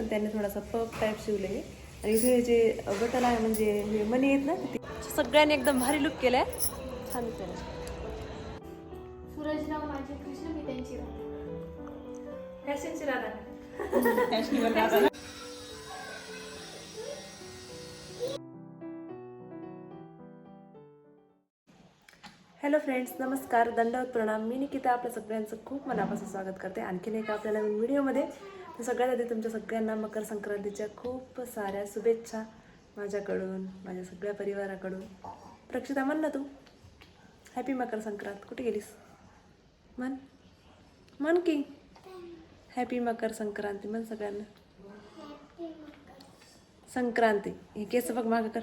पण त्यांनी थोडासा पप टाईप शिवले मी आणि इथे जे बटन आहे म्हणजे हे मनी आहेत ना सगळ्यांनी एकदम भारी लुक केलाय. छान. सूरजराव माझे कृष्ण मी त्यांची राधा. फॅशनची राधा. हॅलो फ्रेंड्स नमस्कार. दंडवत प्रणाम. मी निकिता. आपल्या सगळ्यांचं खूप मनापासून स्वागत करते. आणखीन एका आपल्या नवीन व्हिडिओमध्ये सगळ्यात आधी तुमच्या सगळ्यांना मकर संक्रांतीच्या खूप साऱ्या शुभेच्छा माझ्याकडून माझ्या सगळ्या परिवाराकडून. प्रक्षिता म्हण ना तू. हॅपी मकर संक्रांत. कुठे गेलीस? म्हण. म्हण की. हॅपी मकर संक्रांती म्हण सगळ्यांना. संक्रांती. हे केस बघ मागं कर.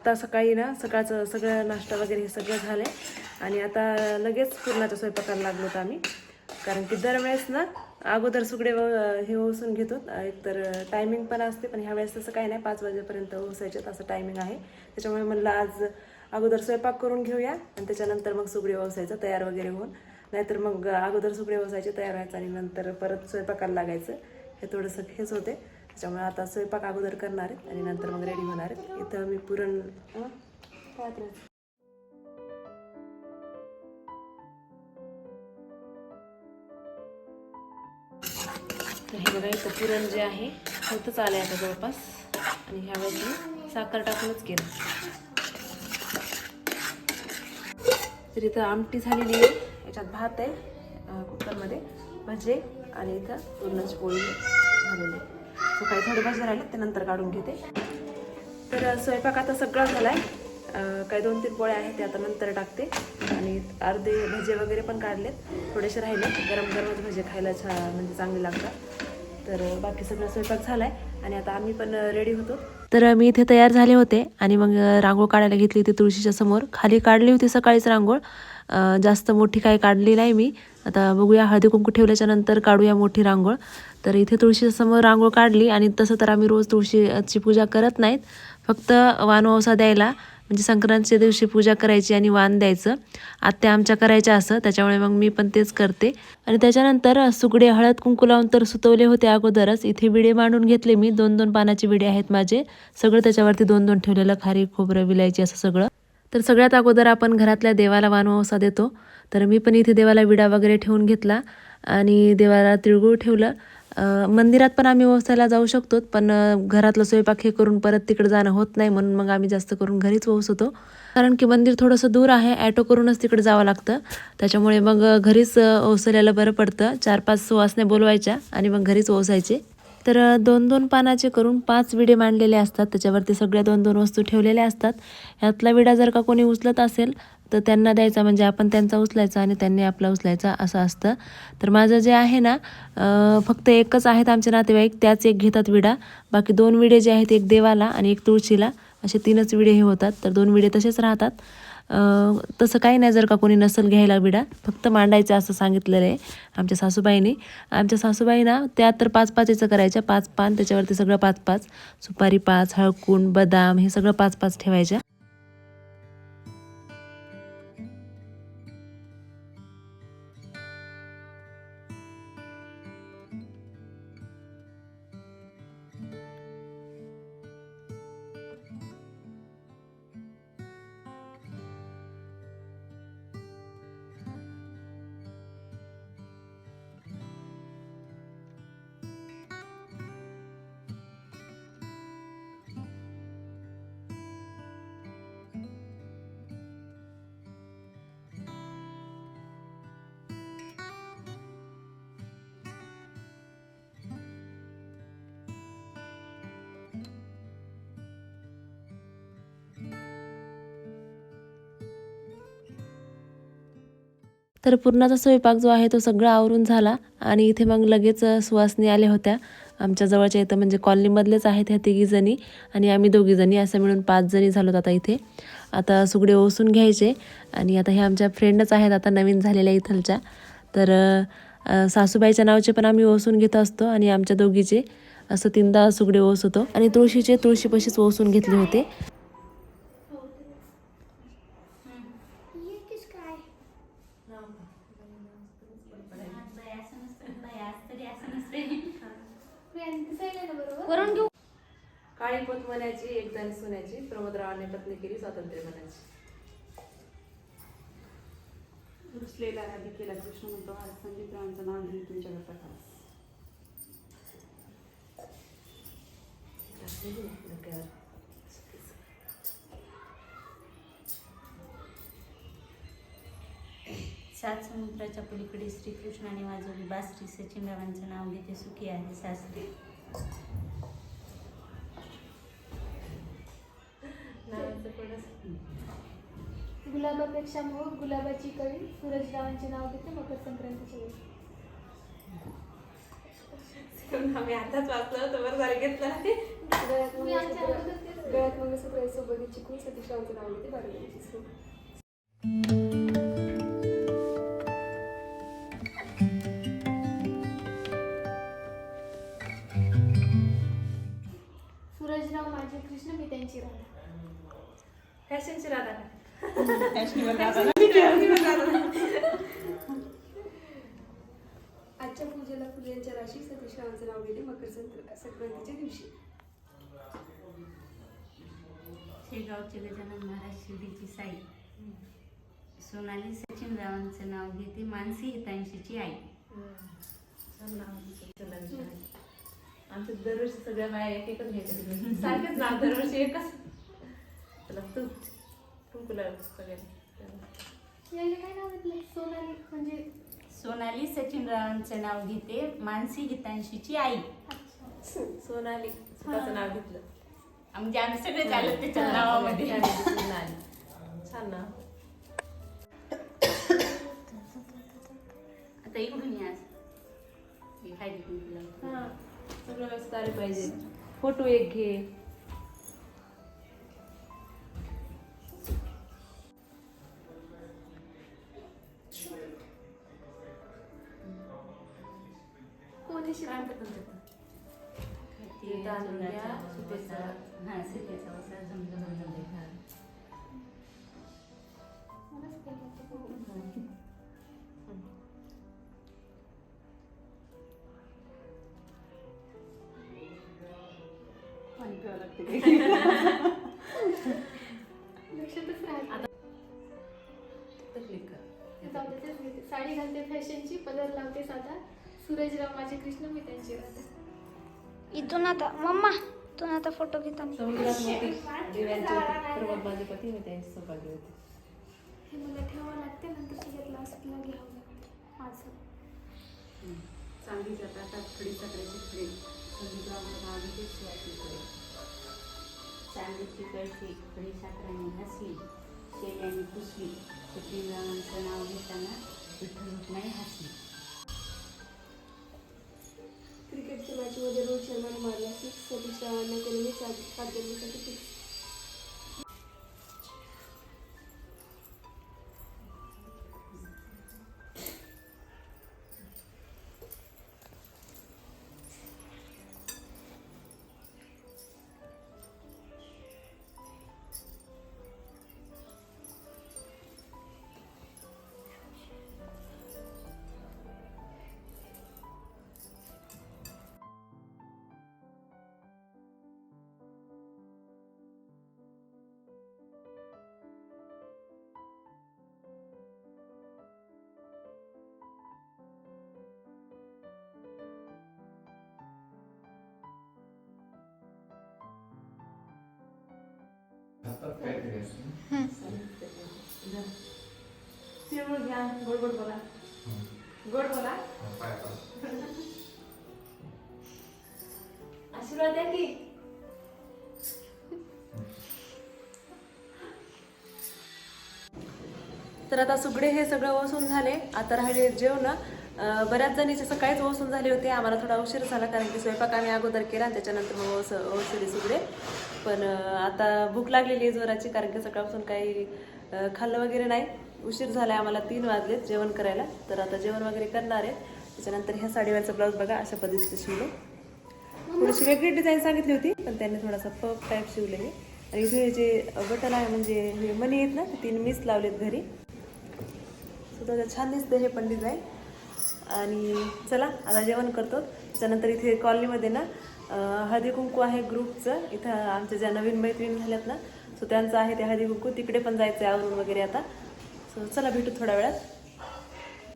आता सकाळी ना सकाळचं सगळं नाश्ता वगैरे हे सगळं झालं आहे आणि आता लगेच पूर्णाच्या स्वयंपाकाला लागलो होतो आम्ही. कारण की दरवेळेस ना अगोदर सुगडे व- हे ओसून घेतो एक तर टायमिंग पण असते पण ह्या वेळेस तसं काही नाही. पाच वाजेपर्यंत ओसायच्यात असं टायमिंग आहे. त्याच्यामुळे म्हणलं आज अगोदर स्वयंपाक करून घेऊया आणि त्याच्यानंतर मग सुगडे ओसायचं तयार वगैरे होऊन. नाहीतर मग अगोदर सुगडे ओसायचे तयार व्हायचं आणि नंतर परत स्वयंपाकाला लागायचं. हे थोडंसं हेच होते. त्याच्यामुळे आता स्वयंपाक अगोदर करणार आहेत आणि नंतर मग रेडी होणार आहेत. इथं मी पुरण तर हे बघा इथं पुरण जे आहे होतच आलं आहे आता जवळपास. आणि ह्या वेळेस मी साखर टाकूनच केलं. तर इथं आमटी झालेली आहे. याच्यात भात आहे कुकरमध्ये भजे आणि इथं पुरणाची पोळी झालेली आहे. सकाळी थोडे भजे राहिले ते नंतर काढून घेते. तर स्वयंपाक आता सगळा झाला आहे काही दोन तीन पोळ्या आहेत ते आता नंतर टाकते. आणि अर्धे भजे वगैरे पण काढलेत. थोडेसे राहिले. गरम गरमच भजे खायला छा म्हणजे चांगले लागतात. तर बाकी सगळा स्वयंपाक झाला आहे आणि आता आम्ही पण रेडी होतो. तर मी इथे तयार झाले होते. आणि मग रांगोळ काढायला घेतली होती तुळशीच्या समोर. खाली काढली होती सकाळीच रांगोळ. जास्त मोठी काही काढली नाही मी. आता बघूया हळदी कुंकू ठेवल्याच्या नंतर काढूया मोठी रांगोळ. तर इथे तुळशीच्या समोर रांगोळ काढली. आणि तसं तर आम्ही रोज तुळशीची पूजा करत नाहीत. फक्त वानवसा द्यायला म्हणजे संक्रांतीच्या दिवशी पूजा करायची आणि वाण द्यायचं. आत्या आमच्या करायच्या असं त्याच्यामुळे मग मी पण तेच करते. आणि त्याच्यानंतर सुगडे हळद कुंकू लावून तर सुतवले होते अगोदरच. इथे विडे मांडून घेतले मी. दोन दोन पानाचे विडे आहेत माझे. सगळं त्याच्यावरती दोन दोन ठेवलेलं खारी खोबरं विलायची असं सगळं. तर सगळ्यात अगोदर आपण घरातल्या देवाला वानवसा देतो. तर मी पण इथे देवाला विडा वगैरे ठेवून घेतला आणि देवाला तिळगुळ ठेवलं. मंदिरात पण आम्ही ओसायला जाऊ शकतो पण घरातलं स्वयंपाक हे करून परत तिकडे जाणं होत नाही म्हणून मग आम्ही जास्त करून घरीच होतो कारण की मंदिर थोडंसं दूर आहे ॲटो करूनच तिकडे जावं लागतं. त्याच्यामुळे मग घरीच ओसल्याला बरं पडतं. चार पाच सुवासने बोलवायच्या आणि मग घरीच ओसायचे तर दोन दोन पानाचे करून पाच विडे मांडलेले असतात. त्याच्यावरती सगळ्या दोन दोन वस्तू ठेवलेल्या असतात. ह्यातला विडा जर का कोणी उचलत असेल तर त्यांना द्यायचा म्हणजे आपण त्यांचा उचलायचा आणि त्यांनी आपला उचलायचा असं असतं. तर माझं जे आहे ना फक्त एकच आहेत आमचे नातेवाईक त्याच एक घेतात विडा. बाकी दोन विडे जे आहेत एक देवाला आणि एक तुळशीला. असे तीनच विडे हे होतात तर दोन विडे तसेच राहतात. तसं काही नाही जर का कोणी नसेल घ्यायला विडा. फक्त मांडायचं असं सांगितलेलं आहे आमच्या सासूबाईने. आमच्या सासूबाई ना त्या तर पाच पाच याचं करायच्या. पाच पान त्याच्यावरती सगळं पाच पाच सुपारी पाच हळकुंड बदाम हे सगळं पाच पाच ठेवायच्या. तर पूर्णाचा स्वयंपाक जो आहे तो सगळा आवरून झाला आणि इथे मग लगेच सुवासनी आल्या होत्या. आमच्या जवळच्या इथं म्हणजे कॉलनीमधलेच आहेत ह्या तिघीजणी आणि आम्ही दोघीजणी असं मिळून पाच जणी झालोत आता इथे. आता सुगडे ओसून घ्यायचे आणि आता ह्या आमच्या फ्रेंडच आहेत आता नवीन झालेल्या इथलच्या. तर सासूबाईच्या नावचे पण आम्ही ओसून घेत असतो आणि आमच्या दोघीचे. असं तीनदा सुगडे ओस होतो आणि तुळशीचे तुळशीपाशीच ओसून घेतले होते ये किसका है दिसायला ना बरोबर वरून घेऊ. काळी पोत म्हणायची एकदानी सोन्याची प्रमोदरावाने पत्नी केली स्वातंत्र्य म्हणायची. रुसलेला राधिकेला कृष्ण म्हणतो आज संदीप रावांचं नाव घेऊन सात समुद्राच्या पलीकडे श्रीकृष्णाने वाजवली बासरी सचिन रावांचं नाव घेते सुखी आहे सासरी. गुलाबापेक्षा मोह गुलाबाची कळी सूरजरावांचे नाव घेते मकर संक्रांतीच्या वेळी. आम्ही आताच वाचलं होतं बरं झालं घेतलं ना ते गळ्यात मी आमच्या गळ्यात मंगळसूत्र सोबत चिकून सतीशावचं नाव घेते बारावीची फॅशनची राधा. आजच्या पूजेला फुल्यांच्या राशी सतीशावचं नाव घेते मकर संक्र- संक्रांतीच्या दिवशी. शेगावचे गजानन महाराज शिर्डीची साई. सोनाली सचिन रावांचं नाव घेते मानसी हितांशीची आई. आमचं दरवर्षी सगळ्या बाया एक एकच घ्यायच्या सारखेच नाव दरवर्षी एकच. चला तू कुंकुला सगळ्या यायला काय नाव घेतलंय? सोनाली म्हणजे सोनाली सचिन रावांचं नाव घेते मानसी हितांशीची आई. सोनाली स्वतःचं नाव घेतलं. म्हणजे आम्ही सगळे झालं त्याच्या नावामध्ये. सोनाली. छान नाव आता इकडून या. सगळं व्यवस्थित आले पाहिजे. फोटो एक घे. काही माहिती नाही. पाणी प्यावं लागते लक्षातच राहत नाही. तर click कर. जाऊ दे, तेच घेते. साडी घालते फॅशनची पदर लावते साधा सूरजराव माझे कृष्ण मी त्यांची राधा इथून आता मम्मा इथून आता फोटो घेताना समुद्रात मोठी दिव्यांची होती प्रमोद माझे पती मी त्यांची सौभाग्य होते. हे मला ठेवावं लागते नंतर त्याच्यात लास्टला घ्यावं लागते. माझं. ताटात खडी साखरेची खडी संदीप रावांचं नाव घेते सुवासिनी कळी. चांदीची कळशी खडी साखराने घासली शेल्याने पुसली रावांचं नाव घेताना विठ्ठल रुक्माई हसली. क्रिकेटच्या मॅचमध्ये रोहित शर्माने मारला सिक्स सतीश रावांना केलेली सात सात जन्मीसाठी फिक्स तिळगुळ घ्या. गोड गोड बोला. गोड बोला. आशीर्वाद द्या की. तर आता सुगडे हे सगळं वसून झाले. आता राहिले जेवण. बऱ्याच जणीचे सकाळीच वसून झाले होते. आम्हाला थोडा उशीर झाला कारण की स्वयंपाक आम्ही अगोदर केला आणि त्याच्यानंतर मग वस वसुली सुगडे. पण आता भूक लागलेली आहे जोराची कारण की सकाळपासून काही खाल्लं वगैरे नाही. उशीर झाला आम्हाला तीन वाजलेत जेवण करायला. तर आता जेवण वगैरे करणार आहे. त्याच्यानंतर ह्या साडीवरचा ब्लाऊज बघा अशा पद्धतीचे शिवलो. थोडीशी वेगळी डिझाईन सांगितली होती पण त्यांनी थोडासा पफ टाईप शिवले हे. आणि इथे जे बटन आहे म्हणजे हे मनी आहेत ना तीन मीच लावलेत घरी. सुद्धा छान दिसते हे पण डिझाईन आणि चला आता जेवण करतो. त्याच्यानंतर इथे कॉलनीमध्ये ना हळदी कुंकू आहे ग्रुपचं इथं आमच्या ज्या नवीन मैत्रिणी झाल्यात ना सो त्यांचं आहे ते हळदी कुंकू. तिकडे पण जायचं आहे आवरून वगैरे आता. सो चला भेटू थोड्या वेळात.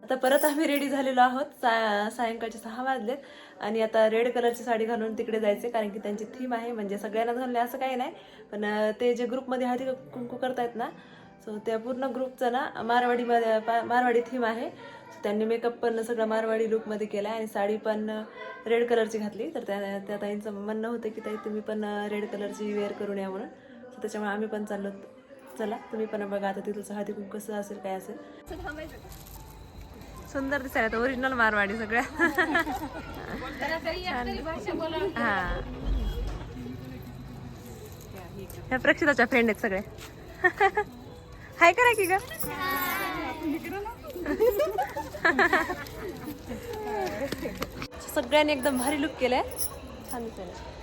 आता परत आम्ही रेडी झालेलो आहोत. सा सायंकाळचे सहा वाजलेत. आणि आता रेड कलरची साडी घालून तिकडे जायचे कारण की त्यांची थीम आहे. म्हणजे सगळ्यांना घालणे असं काही नाही. पण ते जे ग्रुपमध्ये हळदी कुंकू करतायत ना सो त्या पूर्ण ग्रुपचं ना मारवाडीमध्ये पा- मारवाडी थीम आहे. सो त्यांनी मेकअप पण सगळं मारवाडी लुकमध्ये केला आहे आणि साडी पण रेड कलरची घातली. तर त्या त्या ताईंचं म्हणणं होतं की ताई तुम्ही पण रेड कलरची वेअर करून या म्हणून. त्याच्यामुळे आम्ही पण चाललो. चला तुम्ही पण बघा आता तिथलं हळदी कुंकू कसं असेल काय असेल. सुंदर दिसायला ओरिजिनल मारवाडी सगळ्या. हा. ह्या प्रक्षिताच्या फ्रेंड आहेत सगळे. हाय करा की ग. सगळ्यांनी एकदम भारी लुक केलाय. छान दिसायला.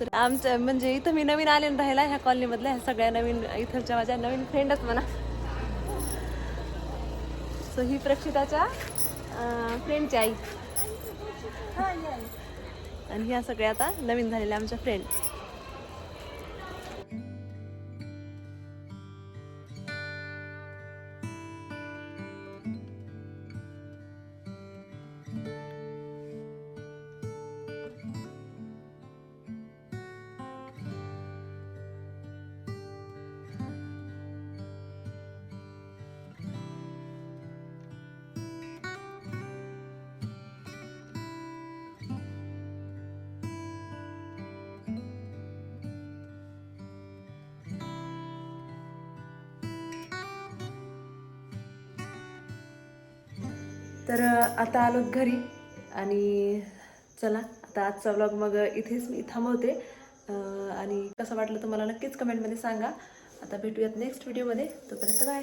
तर आमचं म्हणजे इथं मी नवीन आले राहिला ह्या कॉलनीमधल्या ह्या सगळ्या नवीन इथलच्या माझ्या नवीन फ्रेंडच म्हणा. सो ही प्रक्षिताच्या फ्रेंडची आई. आणि ह्या सगळ्या आता नवीन झालेल्या आमच्या फ्रेंड तर आता आलो घरी आणि चला आता आजचा व्लॉग मग इथेच मी थांबवते. आणि कसं वाटलं तुम्हाला नक्कीच कमेंटमध्ये सांगा. आता भेटूयात नेक्स्ट व्हिडिओमध्ये तोपर्यंत बाय